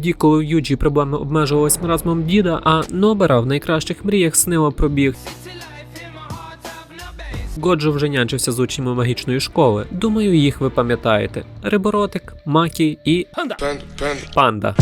Тоді, коли в Юджі проблеми обмежувались маразмом діда, а Нобера в найкращих мріях снила пробіг. Годжо вже нянчився з учнями магічної школи. Думаю, їх ви пам'ятаєте: Риборотик, Макі і Panda, panda. Панда.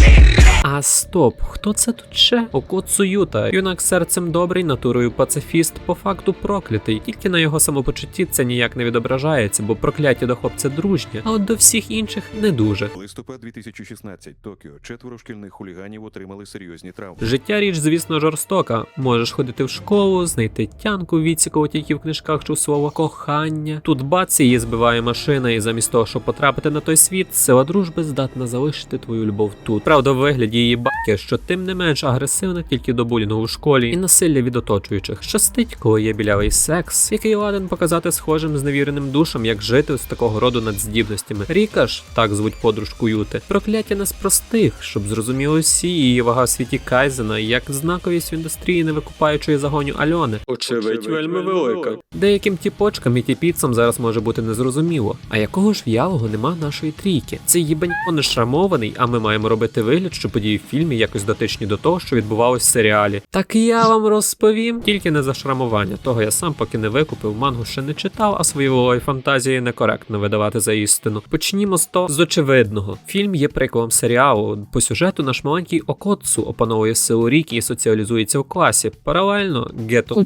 А стоп, хто це тут ще? Окоцу Юта, юнак серцем добрий, натурою пацифіст, по факту проклятий. Тільки на його самопочутті це ніяк не відображається, бо прокляття до хлопця дружнє, а от до всіх інших не дуже. Листопад 2016. Токіо. Четверо шкільних хуліганів отримали серйозні травми. Життя річ, звісно, жорстока. Можеш ходити в школу, знайти тянку, відсікувати тільки в книжках чи слово кохання. Тут бац її збиває машина, і замість того, щоб потрапити на той світ, сила дружби здатна залишити твою любов тут. Правда, в вигляді її баки, що тим не менш агресивна тільки до булінгу в школі і насилля від оточуючих. Щастить, коли є білявий секс, який ладен показати схожим зневіреним душам, як жити з такого роду надздібностями. Ріка ж, так звуть подружку Юти, прокляття з простих, щоб зрозуміли всі її вага в світі Кайзена, як знаковість в індустрії невикупаючої загоню Альони. Очевидь, вельми велика. Деяким тіпочкам і тіпіцам зараз може бути незрозуміло. А якого ж в'ялого нема нашої трійки? Цей їбанько не шрамований, а ми маємо робити вигляд, що події в фільмі якось дотичні до того, що відбувалось в серіалі. Так я вам розповім, тільки не за шрамування. Того я сам поки не викупив, мангу ще не читав, а свої волої фантазії некоректно видавати за істину. Почнімо з того з очевидного. Фільм є приколом серіалу. По сюжету наш маленький Окоцу опановує силу ріки і соціалізується в класі. Паралельно гето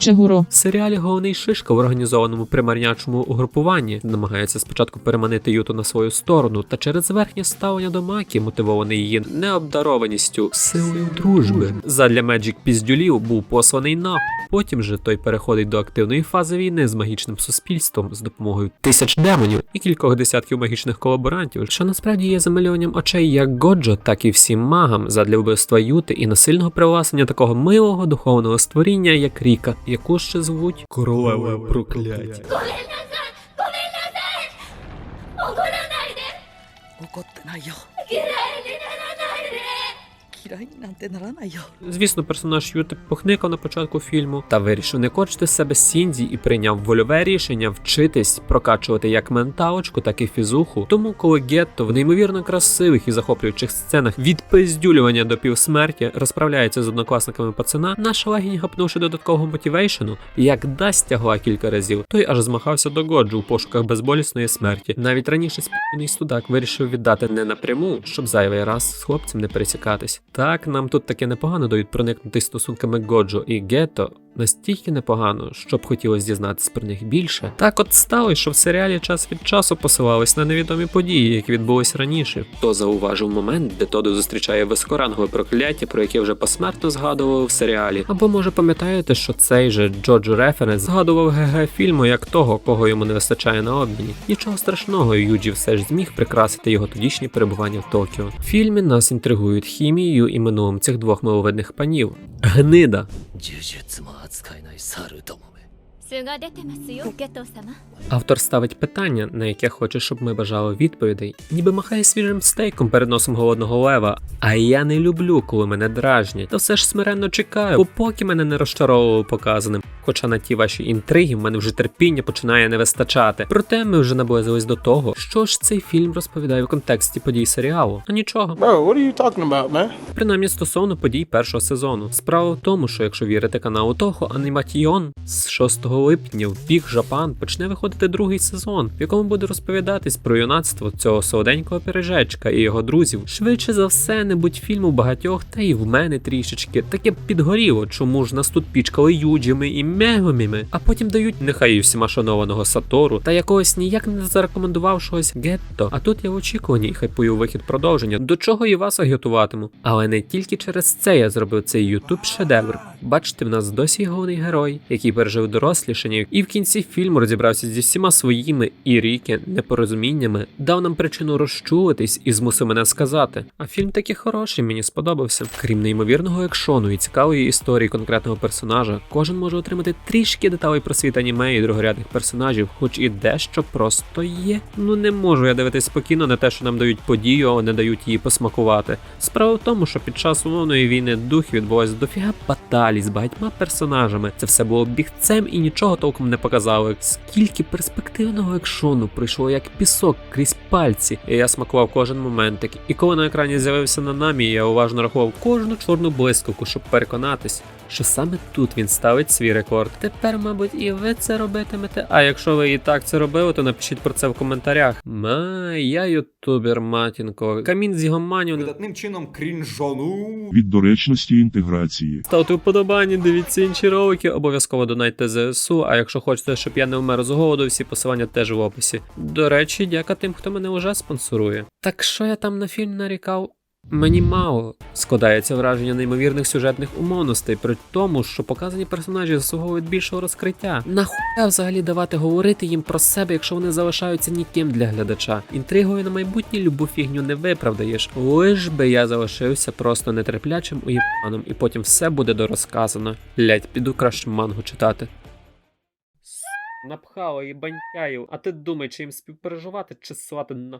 в серіалі головний шишка в організованому примарнячому угрупуванні намагається спочатку переманити Юту на свою сторону, та через верхнє ставлення до Макі, мотивований її необдарованістю силою дружби. Задля Меджик піздюлів був посланий на. Потім же той переходить до активної фази війни з магічним суспільством з допомогою тисяч демонів і кількох десятків магічних колаборантів, що насправді є замальовуванням очей як Годжо, так і всім магам задля вбивства Юти і насильного привласнення такого милого духовного створіння, як Ріка, яку ще звуть королевою прокляття. いごめんなさい。ごめんなさい。怒らないで。怒ってないよ。んてならないよ Звісно, персонаж Юти похникав на початку фільму та вирішив не корчити з себе Сінзі і прийняв вольове рішення вчитись прокачувати як менталочку, так і фізуху. Тому, коли Гетто в неймовірно красивих і захоплюючих сценах від пиздюлювання до півсмерті розправляється з однокласниками пацана, наша легінь гапнувши додаткового мотивейшену, як дасть тягла кілька разів, той аж змахався до Годжу у пошуках безболісної смерті. Навіть раніше спільний студак вирішив віддати не напряму, щоб зайвий раз з хлопцем не пересікатись. Так, нам тут таке непогано дають проникнути стосунками Годжо і Гетто. Настільки непогано, щоб хотілося дізнатися про них більше. Так от сталося, що в серіалі час від часу посилались на невідомі події, які відбулись раніше. Хто зауважив момент, де Тодо зустрічає високорангове прокляття, про яке вже посмертно згадували в серіалі. Або може пам'ятаєте, що цей же Джоджо Референс згадував ГГ фільму як того, кого йому не вистачає на обміні. Нічого страшного, Юджі все ж зміг прикрасити його тодішнє перебування в Токіо. В фільмі нас інтригують хімією і минулим цих двох миловидних панів. Гнида. 扱えない猿どもめ。Автор ставить питання, на яке хоче, щоб ми бажали відповідей, ніби махає свіжим стейком перед носом голодного лева. А я не люблю, коли мене дражнять, то все ж смиренно чекаю, бо поки мене не розчаровували показаним. Хоча на ті ваші інтриги в мене вже терпіння починає не вистачати. Проте ми вже наблизились до того, що ж цей фільм розповідає в контексті подій серіалу. А нічого. Bro, what are you talking about, man? Принаймні стосовно подій першого сезону. Справа в тому, що якщо вірити каналу того, аніматіон з шостого липня в Big Japan почне виходити другий сезон, в якому буде розповідатись про юнацтво цього солоденького пиріжечка і його друзів. Швидше за все, не будь фільму багатьох, та і в мене трішечки. Таке підгоріло, чому ж нас тут пічкали юджами і мегоміми, а потім дають нехай і всіма шанованого Сатору та якогось ніяк не зарекомендувавшогось гетто. А тут я в очікуванні і хайпую вихід продовження, до чого і вас агітуватиму. Але не тільки через це я зробив цей ютуб шедевр. Бачите, в нас досі головний герой, який пережив дорослішання, і в кінці фільму розібрався зі всіма своїми і ріки непорозуміннями, дав нам причину розчулитись і змусив мене сказати. А фільм таки хороший, мені сподобався. Крім неймовірного екшону і цікавої історії конкретного персонажа, кожен може отримати трішки деталей про світ аніме і другорядних персонажів, хоч і дещо просто є. Ну не можу я дивитись спокійно на те, що нам дають подію, а не дають її посмакувати. Справа в тому, що під час умовної війни духів відбулось дофіга баталій з багатьма персонажами. Це все було бігцем і нічого толком не показали. Скільки перспективного екшону пройшло як пісок крізь пальці, і я смакував кожен моментик. І коли на екрані з'явився Нанамі, я уважно рахував кожну чорну блискавку, щоб переконатись, що саме тут він ставить свій рекорд. Тепер, мабуть, і ви це робитимете. А якщо ви і так це робили, то напишіть про це в коментарях. Ма, я ютубер матінко. Камін з його манів не видатним чином крінжону. від доречності інтеграції. Ставте вподобання, дивіться інші ролики, обов'язково донайте ЗСУ. А якщо хочете, щоб я не вмер з голоду, всі посилання теж в описі. До речі, дяка тим, хто мене вже спонсорує. Так що я там на фільм нарікав? Мені мало складається враження неймовірних сюжетних умовностей, при тому, що показані персонажі заслуговують більшого розкриття. Нахуя взагалі давати говорити їм про себе, якщо вони залишаються ніким для глядача. Інтригою на майбутнє любу фігню не виправдаєш. Лиш би я залишився просто нетерплячим уєбаном, і потім все буде дорозказано. Лять, піду краще мангу читати. Напхало і банькаю, а ти думай, чи їм співпереживати, чи свати на